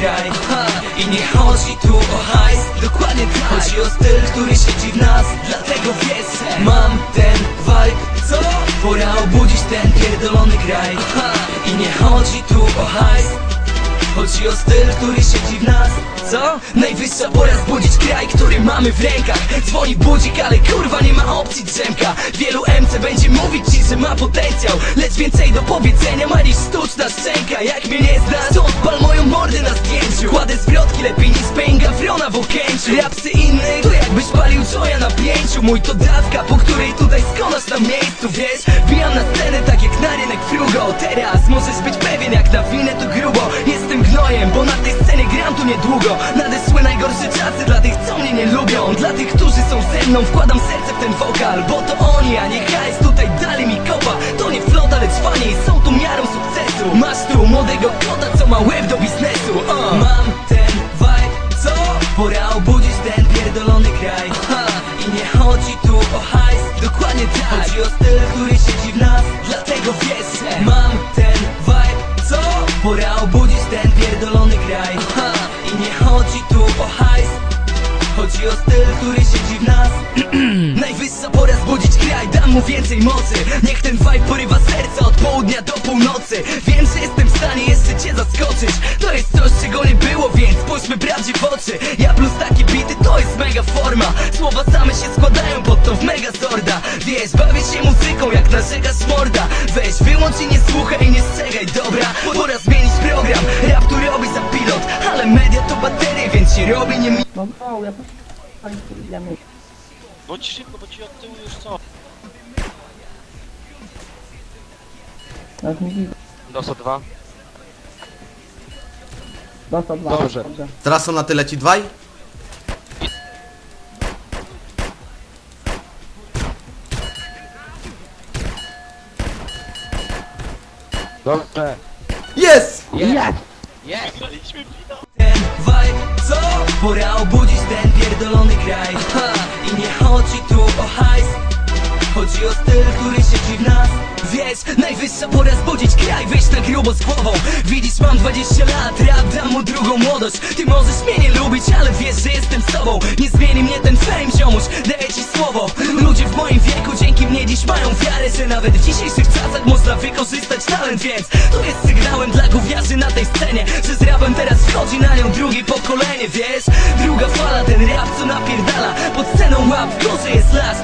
kraj ha. I nie chodzi tu o hajs, dokładnie tak Chodzi o styl, który siedzi w nas, dlatego wiesz Mam ten vibe, co? Pora obudzić ten pierdolony kraj. I nie chodzi tu o hajs Chodzi o styl, który siedzi w nas. Co? Najwyższa pora zbudzić kraj, który mamy w rękach. Dzwoni budzik, ale kurwa nie ma opcji drzemka. Wielu MC będzie mówić ci, że ma potencjał. Lecz więcej do powiedzenia ma niż sztuczna szczęka. Jak mnie nie znasz, to odpal moją mordę na zdjęciu. Kładę zwrotki lepiej niż pęga wrona w okęciu Rapsy innych, to jakbyś palił joja na pięciu. Mój to dawka, po której tutaj skonasz na miejscu, wiesz? Wbijam na scenę tak jak na rynek frugo. Teraz możesz być pewien jak na winę to grubo niedługo Nadeszły najgorsze czasy dla tych co mnie nie lubią. Dla tych, którzy są ze mną wkładam serce w ten wokal. Bo to oni, a nie hajs. Tutaj dali mi kopa. To nie flota, lecz fanie i są tu miarą sukcesu. Masz tu młodego kota, co ma łeb do biznesu. Uh. Mam ten vibe, co? Pora obudzić ten pierdolony kraj. Ha. I nie chodzi tu o hajs, dokładnie tak. Chodzi o styl, który siedzi w nas, Najwyższa pora zbudzić kraj, dam mu więcej mocy Niech ten vibe porywa serca od południa do północy Wiem, że jestem w stanie jeszcze cię zaskoczyć To jest coś, czego nie było, więc spójrzmy prawdzie w oczy Ja plus takie bity, to jest mega forma Słowa same się składają pod to w mega zorda Wiesz, bawię się muzyką jak narzekasz morda Weź, wyłącz i nie słuchaj, nie strzegaj, dobra Pora zmienić program, rap tu robi za pilot Ale media to baterie, więc się robi nie mi No ja. Bądź szybko, bo ci od tyłu już co? Teraz mi. Dosa dwa. Dostał dwa. Dobrze. Teraz są na tyle ci dwaj? Dobrze. Jest! Jest! Jest! ten vibe, co? Pora obudzić ten pierdolony kraj. Ha. I nie chodzi tu o hajs. Chodzi o styl, który siedzi w nas. Wiesz, najwyższa pora zbudzić kraj. Wyjść na grubo z głową. Widzisz, mam 20 lat, rap dam mu drugą młodość. Ty możesz mnie nie lubić, ale wiesz, że jestem z tobą. Nie zmieni mnie Że nawet w dzisiejszych czasach można wykorzystać talent? Więc to jest sygnałem dla gówniarzy na tej scenie Że z rapem teraz wchodzi na nią drugie pokolenie, wiesz? Druga fala, ten rap co napierdala Pod sceną łap, w jest live